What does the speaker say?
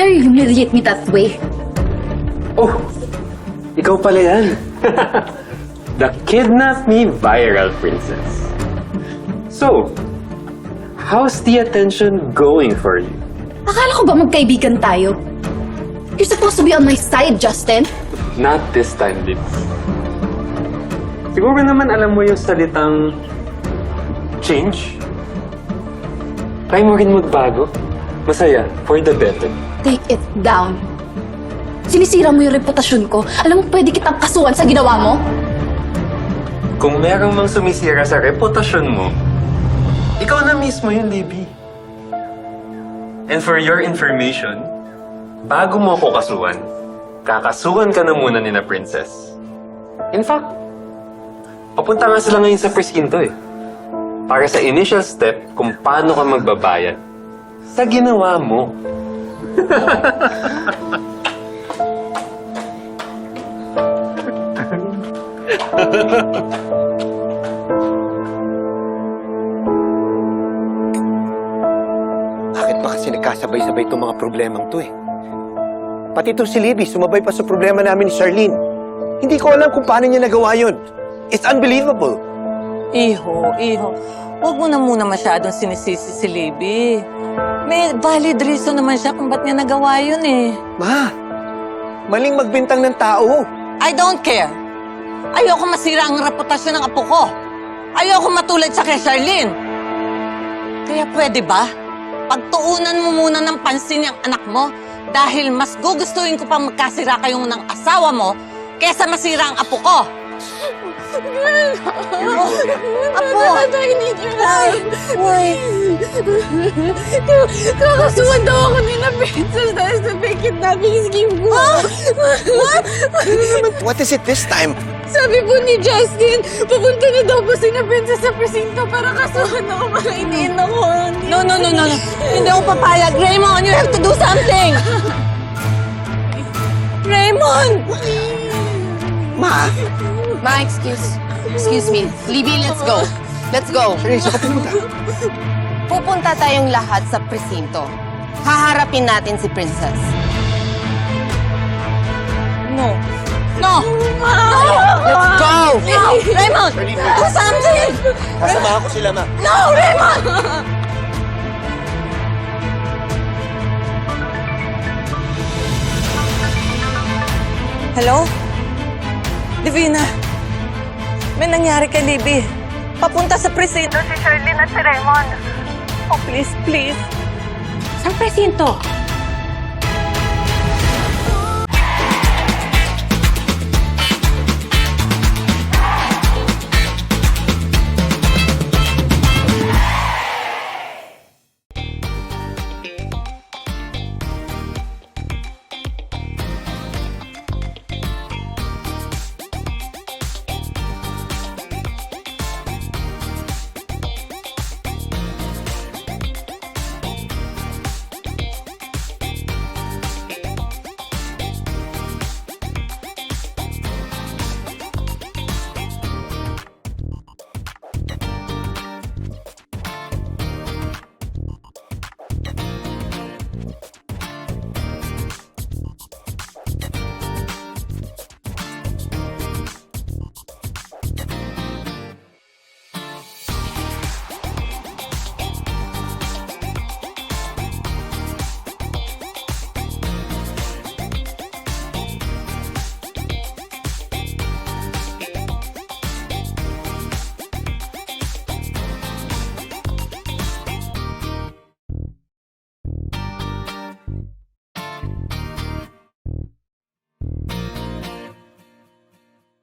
dare you humiliate me that way? Oh, ikaw pala yan. The Kidnap Me Viral Princess. So, how's the attention going for you? Akala ko ba magkaibigan tayo? You're supposed to be on my side, Justin. Not this time, Liz. Siguro naman alam mo yung salitang change? Try mo rin magbago. Masaya, for the better. Take it down. Sinisira mo yung reputasyon ko. Alam mo, pwede kitang kasuhan sa ginawa mo? Kung merong mang sumisira sa reputasyon mo, ikaw na mismo yun, Libby. And for your information, bago mo ako kasuhan, kakasuhan ka na muna ni na Princess. In fact, papunta nga sila ngayon sa presinto eh. Para sa initial step kung paano ka magbabayad sa ginawa mo. Bakit ba kasi nagkasabay-sabay itong mga problemang to eh? Pati itong si Libby, sumabay pa sa problema namin ni Charlene. Hindi ko alam kung paano niya nagawa yun. It's unbelievable. Iho, iho. Huwag mo na muna masyadong sinisisi si Libby. May valid reason naman siya kung ba't niya nagawa yun eh. Ma, maling magbintang ng tao. I don't care. Ayoko masira ang reputasyon ng apo ko. Ayoko matulad sa kay Charlene. Kaya pwede ba? Pagtuunan mo muna ng pansin yung anak mo dahil mas gugustuhin ko pang magkasira kayong ng asawa mo kesa masira ang apo ko. Apo! Need your help. Why? Kakasuhan daw ako ni na Princess dahil sa fake kidnapping scheme ko. What? What is it this time? Sabi po ni Justin, pupunta na daw po si na Princess sa presinto para kasuhan ako para iniin ako. No, no, no, no, no. Hindi ako papayag. Raymond, you have to do something! Raymond! Ma, Ma, excuse. Excuse me. Libby, let's go. Let's go. Charlene, saan ka pumunta? Pupunta tayong lahat sa presinto. Haharapin natin si Princess. No. No! Let's go! No! Raymond! Do something! Kasama ko sila, ma. No, Raymond! Hello? Divina, may nangyari kay Libby. Papunta sa presinto si Charlene at si Raymond. Oh, please, please. Saan presinto?